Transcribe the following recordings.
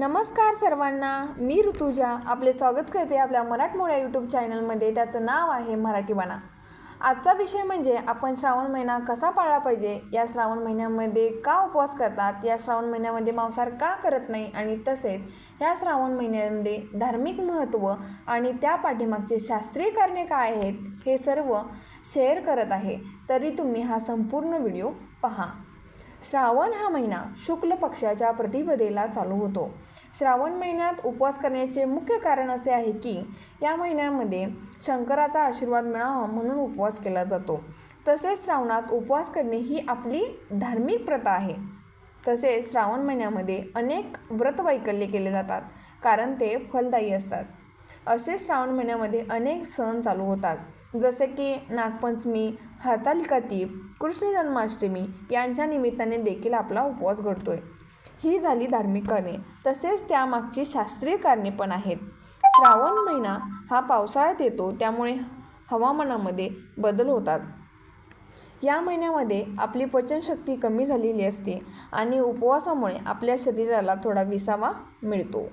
नमस्कार सर्वांना मी ऋतुजा. आपले स्वागत करते आपल्या मराठमोळ्या यूट्यूब चॅनलमध्ये त्याचं नाव आहे मराठीवाणा. आजचा विषय म्हणजे आपण श्रावण महिना कसा पाळला पाहिजे? या श्रावण महिन्यामध्ये का उपवास करतात? या श्रावण महिन्यामध्ये मांसाहार का करत नाही? आणि तसेच या श्रावण महिन्यामध्ये धार्मिक महत्त्व आणि त्या पाठीमागचे शास्त्रीय कारणे काय आहेत? हे सर्व शेअर करत आहे. तरी तुम्ही हा संपूर्ण व्हिडिओ पहा. श्रावण हा महिना शुक्ल पक्षाच्या प्रतिपदेला चालू होतो. श्रावण महिन्यात उपवास करण्याचे मुख्य कारण असे आहे की या महिन्यामध्ये शंकराचा आशीर्वाद मिळावा म्हणून उपवास केला जातो. तसेच श्रावणात उपवास करणे ही आपली धार्मिक प्रथा आहे. तसेच श्रावण महिन्यामध्ये अनेक व्रतवैकल्ये केले जातात कारण ते फलदायी असतात. असे श्रावण महिन्यामध्ये अनेक सण चालू होतात. जसे की नागपंचमी हरतालिका तीप कृष्ण जन्माष्टमी यांच्या निमित्ताने देखील आपला उपवास घडतोय. ही झाली धार्मिक कारणे. तसेच त्यामागची शास्त्रीय कारणे पण आहेत. श्रावण महिना हा पावसाळ्यात येतो त्यामुळे हवामानामध्ये बदल होतात. या महिन्यामध्ये आपली पचनशक्ती कमी झालेली असते आणि उपवासामुळे आपल्या शरीराला थोडा विसावा मिळतो.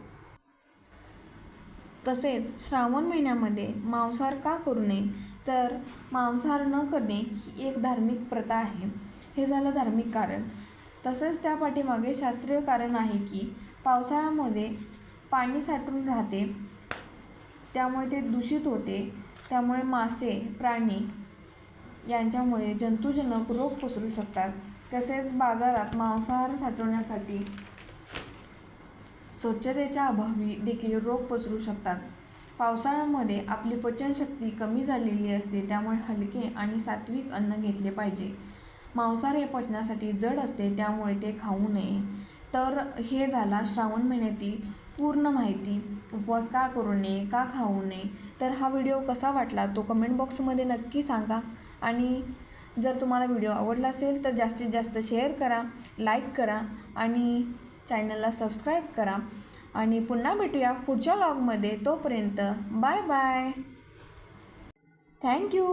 तसेच श्रावण महिन्यामध्ये मांसाहार का करू नये? तर मांसाहार न करणे ही एक धार्मिक प्रथा आहे. हे झालं धार्मिक कारण. तसेच त्या पाठीमागे शास्त्रीय कारण आहे की पावसाळ्यामध्ये पाणी साठून राहते त्यामुळे ते दूषित होते त्यामुळे मासे प्राणी यांच्यामुळे जंतुजनक रोग पसरू शकतात. तसेच बाजारात मांसाहार साठवण्यासाठी स्वच्छतेच्या अभावी देखील रोग पसरू शकतात. पावसाळ्यामध्ये आपली पचनशक्ती कमी झालेली असते त्यामुळे हलके आणि सात्विक अन्न घेतले पाहिजे. मांसाहार हे पचनासाठी जड असते त्यामुळे ते खाऊ नये. तर हे झाला श्रावण महिन्यातील पूर्ण माहिती. उपवास का करू नये का खाऊ नये? तर हा व्हिडिओ कसा वाटला तो कमेंट बॉक्समध्ये नक्की सांगा. आणि जर तुम्हाला व्हिडिओ आवडला असेल तर जास्तीत जास्त शेअर करा लाईक करा आणि चॅनलला सबस्क्राईब करा आणि पुन्हा भेटूया पुढच्या लॉगमध्ये तोपर्यंत बाय बाय. थँक्यू